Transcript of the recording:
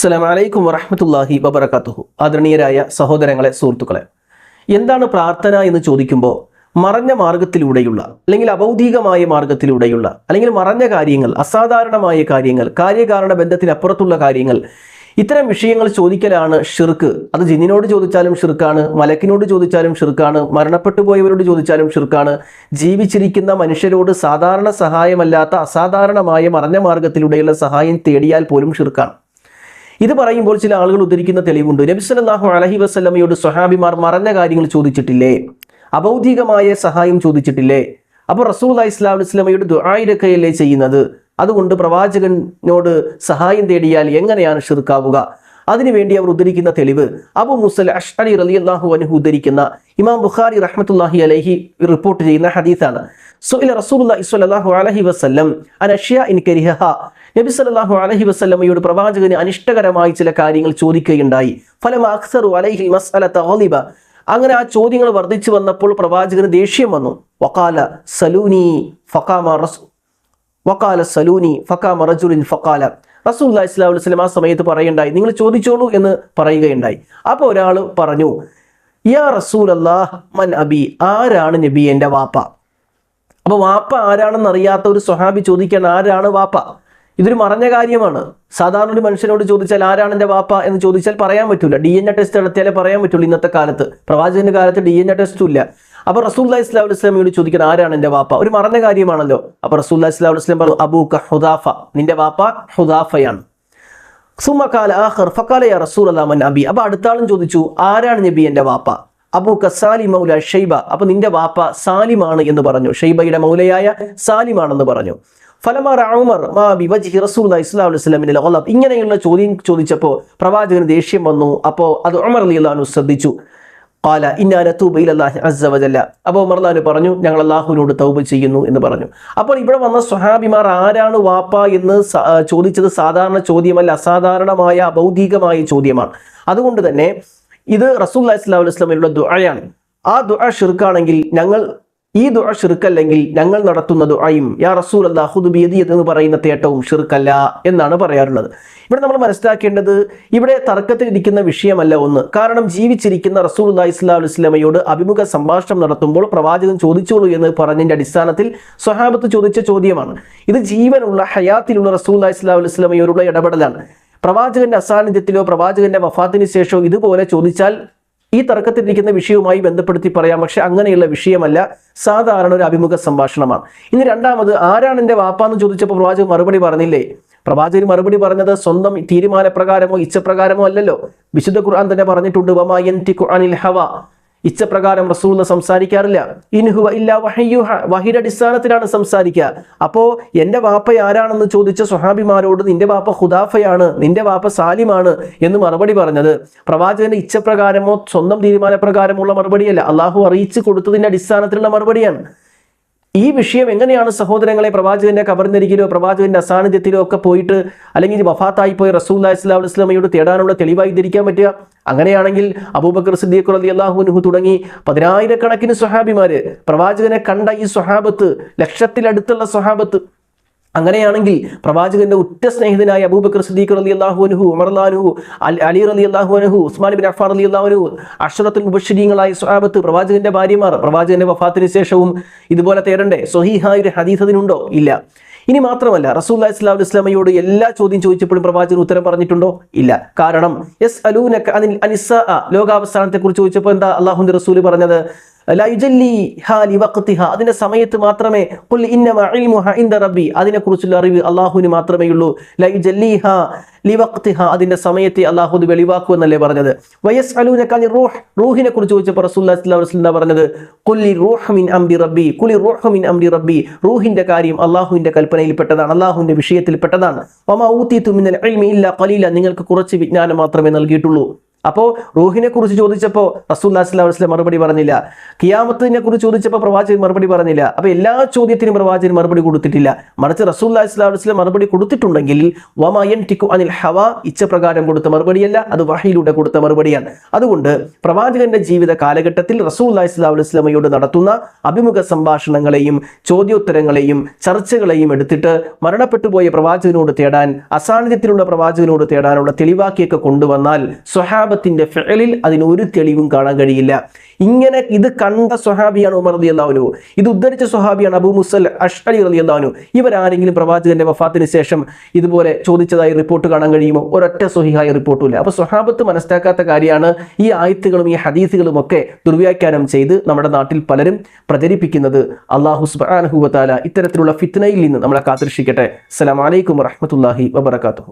അസ്സലാമു അലൈക്കും വറഹ്മത്തുള്ളാഹി വബറകാതുഹു ആദരണീയരായ സഹോദരങ്ങളെ സുഹൃത്തുക്കളെ എന്താണ് പ്രാർത്ഥന എന്ന് ചോദിക്കുമ്പോൾ മറഞ്ഞ മാർഗത്തിലൂടെയുള്ള അല്ലെങ്കിൽ അഭൗതികമായ മാർഗത്തിലൂടെയുള്ള അല്ലെങ്കിൽ മറഞ്ഞ കാര്യങ്ങൾ അസാധാരണമായ കാര്യങ്ങൾ കാര്യകാരണ ബന്ധത്തിനപ്പുറത്തുള്ള കാര്യങ്ങൾ ഇത്തരം വിഷയങ്ങൾ ചോദിക്കലാണ് ഷിർക്ക്. അത് ജിന്നിനോട് ചോദിച്ചാലും ഷിർക്കാണ് മലക്കിനോട് ചോദിച്ചാലും ഷിർക്കാണ് മരണപ്പെട്ടു പോയവരോട് ചോദിച്ചാലും ഷിർക്കാണ്. ജീവിച്ചിരിക്കുന്ന മനുഷ്യരോട് സാധാരണ സഹായമല്ലാത്ത അസാധാരണമായ മറഞ്ഞ മാർഗത്തിലൂടെയുള്ള സഹായം തേടിയാൽ പോലും ഷിർക്കാണ്. ഇത് പറയുമ്പോൾ ചില ആളുകൾ ഉദ്ധരിക്കുന്ന തെളിവുണ്ട്. നബി സല്ലല്ലാഹു അലഹി വസ്ലമയോട് സ്വഹാബിമാർ മറഞ്ഞ കാര്യങ്ങൾ ചോദിച്ചിട്ടില്ലേ? അബൗദ്ധികമായ സഹായം ചോദിച്ചിട്ടില്ലേ? അപ്പോൾ റസൂൽ ഇസ്ലാം ഇസ്ലമയുടെ ദുആയിരക്കയല്ലേ ചെയ്യുന്നത്? അതുകൊണ്ട് പ്രവാചകനോട് സഹായം തേടിയാൽ എങ്ങനെയാണ് ഷിർക്കാവുക അതിനുവേണ്ടി അവർ ഉദ്ധരിക്കുന്ന തെളിവ്. അബു മുസൽ അഷ്അലി അള്ളാഹു അൻഹു ഉദ്ധരിക്കുന്ന ഇമാം ബുഖാരി റഹ്മത്തുല്ലാഹി അലഹി റിപ്പോർട്ട് ചെയ്യുന്ന ഹദീസാണ്. സുഇല റസൂലുള്ളാഹി സ്വല്ലല്ലാഹു അലൈഹി വസല്ലം അൻ അഷ്യാഇൻ കരിഹഹ നബി സല്ലല്ലാഹു അലഹി വസല്ലമയോട് പ്രവാചകന് അനിഷ്ടകരമായി ചില കാര്യങ്ങൾ ചോദിക്കുകയുണ്ടായി. ഫലം അക്സറു അലഹി മസ്അല തഹലിബ അങ്ങനെ ആ ചോദ്യങ്ങൾ വർദ്ധിച്ചു വന്നപ്പോൾ പ്രവാചകന് ദേഷ്യം വന്നു. വക്കാല സലൂനി ഫക്കാമ റസു വക്കാല സലൂനി ഫക്കാമ റജുലിൻ ഫക്കാല റസൂല്ലാ ഇസ്ലാം വസ്ലം ആ സമയത്ത് പറയുണ്ടായി നിങ്ങൾ ചോദിച്ചോളൂ എന്ന് പറയുകയുണ്ടായി. അപ്പോൾ ഒരാൾ പറഞ്ഞു യാ റസൂൽ മൻ അബി ആരാണ് നബി എന്റെ വാപ്പ? അപ്പോൾ വാപ്പ ആരാണെന്ന് അറിയാത്ത ഒരു സ്വഹാബി ചോദിക്കാൻ ആരാണ് വാപ്പ? ഇതൊരു മറഞ്ഞ കാര്യമാണ്. സാധാരണ ഒരു മനുഷ്യനോട് ചോദിച്ചാൽ ആരാണ് എന്റെ വാപ്പ എന്ന് ചോദിച്ചാൽ പറയാൻ പറ്റില്ല ഡി എൻ എ ടെസ്റ്റ് നടത്തിയാലേ പറയാൻ പറ്റുള്ളൂ ഇന്നത്തെ കാലത്ത്. പ്രവാചകന്റെ കാലത്ത് ഡി എൻ എ ടെസ്റ്റും ഇല്ല. അപ്പോൾ റസൂല്ലാ ഇസ്ലാം ഇസ്ലാമിയോട് ചോദിക്കാൻ ആരാണ് എന്റെ വാപ്പ? ഒരു മറഞ്ഞ കാര്യമാണല്ലോ. അപ്പോൾ റസൂല്ലാ ഇസ്ലാം വസ്ലാം പറഞ്ഞു അബൂക്ക ഹുദാഫ. നിന്റെ വാപ്പ ഹുദാഫയാണ്. സുമക്കാല അബി. അപ്പോൾ അടുത്താളും ചോദിച്ചു ആരാണ് നബി എന്റെ വാപ്പ? അബു കസാലി മൗല ഷൈബ. അപ്പൊ നിന്റെ വാപ്പ സാലിമാണ് എന്ന് പറഞ്ഞു. ഷൈബയുടെ മൗലയായ സാലിമാണെന്ന് പറഞ്ഞു. മാ ഇങ്ങനെയുള്ള ചോദ്യം ചോദിച്ചപ്പോൾ പ്രവാചകന് ദേഷ്യം വന്നു. അപ്പോൾ അത് ഉമർ അലി അൻഹു ശ്രദ്ധിച്ചു. കാല ഇന്നാ നതൂബു ഇലല്ലാഹി അസ്സ വജല്ല. അപ്പോൾ ഉമർ റളിയല്ലാഹു പറഞ്ഞു ഞങ്ങൾ അള്ളാഹുവിനോട് തൗബ ചെയ്യുന്നു എന്ന് പറഞ്ഞു. അപ്പോൾ ഇവിടെ വന്ന സ്വഹാബിമാർ ആരാണ് വാപ്പ എന്ന് ചോദിച്ചത് സാധാരണ ചോദ്യമല്ല അസാധാരണമായ ഭൗതികമായ ചോദ്യമാണ്. അതുകൊണ്ട് തന്നെ ഇത് റസൂൽ അലൈഹി വസ്ലമിലുള്ള ദുആയാണ്. ആ ദുആ ഷിർക്കാണെങ്കിൽ ഞങ്ങൾ ഈ ദുഴ ഷിർക്കല്ലെങ്കിൽ ഞങ്ങൾ നടത്തുന്ന ദുആയും യാ റസൂൽ അല്ലാഹുദുബിയതി എന്ന് പറയുന്ന തേട്ടവും ഷിർക്കല്ല എന്നാണ് പറയാറുള്ളത്. ഇവിടെ നമ്മൾ മനസ്സിലാക്കേണ്ടത് ഇവിടെ തർക്കത്തിലിരിക്കുന്ന വിഷയമല്ല ഒന്ന്. കാരണം ജീവിച്ചിരിക്കുന്ന റസൂൽ അല്ലാഹി സ്വലാഹു വസ്ലമയോട് അഭിമുഖ സംഭാഷണം നടത്തുമ്പോൾ പ്രവാചകൻ ചോദിച്ചോളൂ എന്ന് പറഞ്ഞതിന്റെ അടിസ്ഥാനത്തിൽ സ്വഹാബത്ത് ചോദിച്ച ചോദ്യമാണ്. ഇത് ജീവനുള്ള ഹയാത്തിലുള്ള റസൂൽ അല്ലാഹി സ്വലാഹു വസ്ലമയോടുള്ള ഇടപെടലാണ്. പ്രവാചകന്റെ അസാന്നിധ്യത്തിലോ പ്രവാചകന്റെ വഫാത്തിന് ശേഷമോ ഇതുപോലെ ചോദിച്ചാൽ ഈ തർക്കത്തിലിരിക്കുന്ന വിഷയവുമായി ബന്ധപ്പെടുത്തി പറയാം. പക്ഷെ അങ്ങനെയുള്ള വിഷയമല്ല. സാധാരണ ഒരു അഭിമുഖ സംഭാഷണമാണ്. ഇനി രണ്ടാമത് ആരാണ് എന്റെ വാപ്പ എന്ന് ചോദിച്ചപ്പോൾ പ്രവാചകൻ മറുപടി പറഞ്ഞില്ലേ? പ്രവാചകൻ മറുപടി പറഞ്ഞത് സ്വന്തം തീരുമാനപ്രകാരമോ ഇച്ഛപ്രകാരമോ അല്ലല്ലോ. വിശുദ്ധ ഖുർആൻ തന്നെ പറഞ്ഞിട്ടുണ്ട് വമാ ഹവ. ഇച്ഛപ്രകാരം റസൂൽ സംസാരിക്കാറില്ല. ഇൻഹുവ ഇല്ല വഹയ്യുഹ വഹിര അടിസ്ഥാനത്തിലാണ് സംസാരിക്കുക. അപ്പോൾ എന്റെ വാപ്പ ആരാണെന്ന് ചോദിച്ച സ്വഹാബിമാരോട് നിന്റെ വാപ്പ ഹുദാഫയാണ് നിന്റെ വാപ്പ സാലിമാണ് എന്ന് മറുപടി പറഞ്ഞത്. പ്രവാചകന്റെ ഇച്ഛപ്രകാരമോ സ്വന്തം തീരുമാനപ്രകാരമുള്ള മറുപടിയല്ല. അള്ളാഹു അറിയിച്ചു കൊടുത്തതിന്റെ അടിസ്ഥാനത്തിലുള്ള മറുപടിയാണ്. ഈ വിഷയം എങ്ങനെയാണ് സഹോദരങ്ങളെ പ്രവാചകന്റെ കബറിനരികിലോ പ്രവാചകന്റെ അസാന്നിധ്യത്തിലോ ഒക്കെ പോയിട്ട് അല്ലെങ്കിൽ വഫാത്തായി പോയി റസൂൽ അലൈഹി ഇസ്ലാമയോട് തേടാനുള്ള തെളിവായി ധരിക്കാൻ പറ്റുക? അങ്ങനെയാണെങ്കിൽ അബൂബക്കർ സിദ്ദീഖ് അലി അള്ളാഹുനുഹു തുടങ്ങി പതിനായിരക്കണക്കിന് സ്വഹാബിമാര് പ്രവാചകനെ കണ്ട ഈ സ്വഹാബത്ത് ലക്ഷത്തിലടുത്തുള്ള സ്വഹാബത്ത് അങ്ങനെയാണെങ്കിൽ പ്രവാചകന്റെ ഉറ്റ സ്നേഹിതനായ അബൂബക്കർ സിദ്ദീഖ് അലി അള്ളാഹുനുഹു ഉമർലാനുഹു അലി അലി അള്ളാഹുനുഹു ഉസ്മാൻ ബിൻ അഫാർ അലി അള്ളാഹുനു അഷറത്തുൽ മുബശ്ശരീങ്ങളായ സ്വഹാബത്ത് പ്രവാചകന്റെ ഭാര്യമാർ പ്രവാചകന്റെ വഫാത്തിന് ശേഷവും ഇതുപോലെ തേടണ്ടേ? സ്വഹീഹായ ഒരു ഹദീസതിനുണ്ടോ ഇല്ല. ഇനി മാത്രമല്ല റസൂൽ ഇസ്ലാം ഇസ്ലാമയോട് എല്ലാ ചോദ്യം ചോദിച്ചപ്പോഴും പ്രവാചകൻ ഉത്തരം പറഞ്ഞിട്ടുണ്ടോ? ഇല്ല. കാരണം എസ് അലൂനക്ക് അനിസ ലോകാവസ്ഥാനത്തെ കുറിച്ച് ചോദിച്ചപ്പോൾ എന്താ അള്ളാഹുന്റെ റസൂൽ പറഞ്ഞത്. അതിന്റെ സമയത്ത് മാത്രമേ റബ്ബി. അതിനെക്കുറിച്ചുള്ള അറിവ് അള്ളാഹുവിന് മാത്രമേ ഉള്ളൂ. അതിന്റെ സമയത്തെ അള്ളാഹു വെളിവാക്കൂ എന്നല്ലേ പറഞ്ഞത്. വയസ് റൂഹിനെ കുറിച്ച് ചോദിച്ചപ്പോൾ പറഞ്ഞത് റബ്ബി. റബ്ബി. റൂഹിന്റെ കാര്യം അള്ളാഹുവിന്റെ കൽപ്പനയിൽപ്പെട്ടതാണ് അള്ളാഹുവിന്റെ വിഷയത്തിൽപ്പെട്ടതാണ് ഖലീല. നിങ്ങൾക്ക് കുറച്ച് വിജ്ഞാനം മാത്രമേ നൽകിയിട്ടുള്ളൂ. അപ്പോൾ റൂഹിനെ കുറിച്ച് ചോദിച്ചപ്പോൾ റസൂല്ലാ സ്വലാഹു മറുപടി പറഞ്ഞില്ല. കിയാമത്തിനെ കുറിച്ച് ചോദിച്ചപ്പോൾ പ്രവാചകൻ മറുപടി പറഞ്ഞില്ല. അപ്പോൾ എല്ലാ ചോദ്യത്തിനും പ്രവാചകൻ മറുപടി കൊടുത്തിട്ടില്ല. മറിച്ച് റസൂല്ലാ സ്വലാഹു മറുപടി കൊടുത്തിട്ടുണ്ടെങ്കിൽ വമയൻ ടിക്കു അനിൽ ഹവ ഇച്ഛപ്രകാരം കൊടുത്ത മറുപടിയല്ല അത് വഹയിലൂടെ കൊടുത്ത മറുപടിയാണ്. അതുകൊണ്ട് പ്രവാചകന്റെ ജീവിത കാലഘട്ടത്തിൽ റസൂല്ലാ നടത്തുന്ന അഭിമുഖ സംഭാഷണങ്ങളെയും ചോദ്യോത്തരങ്ങളെയും ചർച്ചകളെയും എടുത്തിട്ട് മരണപ്പെട്ടുപോയ പ്രവാചകനോട് തേടാൻ അസാന്നിധ്യത്തിലുള്ള പ്രവാചകനോട് തേടാനുള്ള തെളിവാക്കിയൊക്കെ കൊണ്ടുവന്നാൽ സ്വഹാബത്തിന്റെ ഫെലിൽ അതിന് ഒരു തെളിവും കാണാൻ കഴിയില്ല. ഇങ്ങനെ ഇത് കണ്ട സ്വഹാബിയാണ് ഉമർ റതി അള്ളാഹുനു ഇത് ഉദ്ധരിച്ച സ്വഹാബിയാണ് അബു മുസൽ അഷ്അലി റതി അള്ളാഹുനു ഇവരാരെങ്കിലും പ്രവാചകന്റെ വഫാത്തിന് ശേഷം ഇതുപോലെ ചോദിച്ചതായി റിപ്പോർട്ട് കാണാൻ കഴിയുമോ? ഒരൊറ്റ സുഹിഹായ റിപ്പോർട്ടും ഇല്ല അപ്പൊ സ്വഹാബത്ത് മനസ്സിലാക്കാത്ത കാര്യമാണ് ഈ ആയത്തുകളും ഈ ഹദീസുകളും ഒക്കെ ദുർവ്യാഖ്യാനം ചെയ്ത് നമ്മുടെ നാട്ടിൽ പലരും പ്രചരിപ്പിക്കുന്നത് അള്ളാഹു സുബാനഹുവത്താല ഇത്തരത്തിലുള്ള ഫിത്നയിൽ നിന്ന് നമ്മളെ കാത്തിരക്ഷിക്കട്ടെ. അസ്സലാമലൈക്കും വറഹമത്തല്ലാഹി വബർക്കാത്തു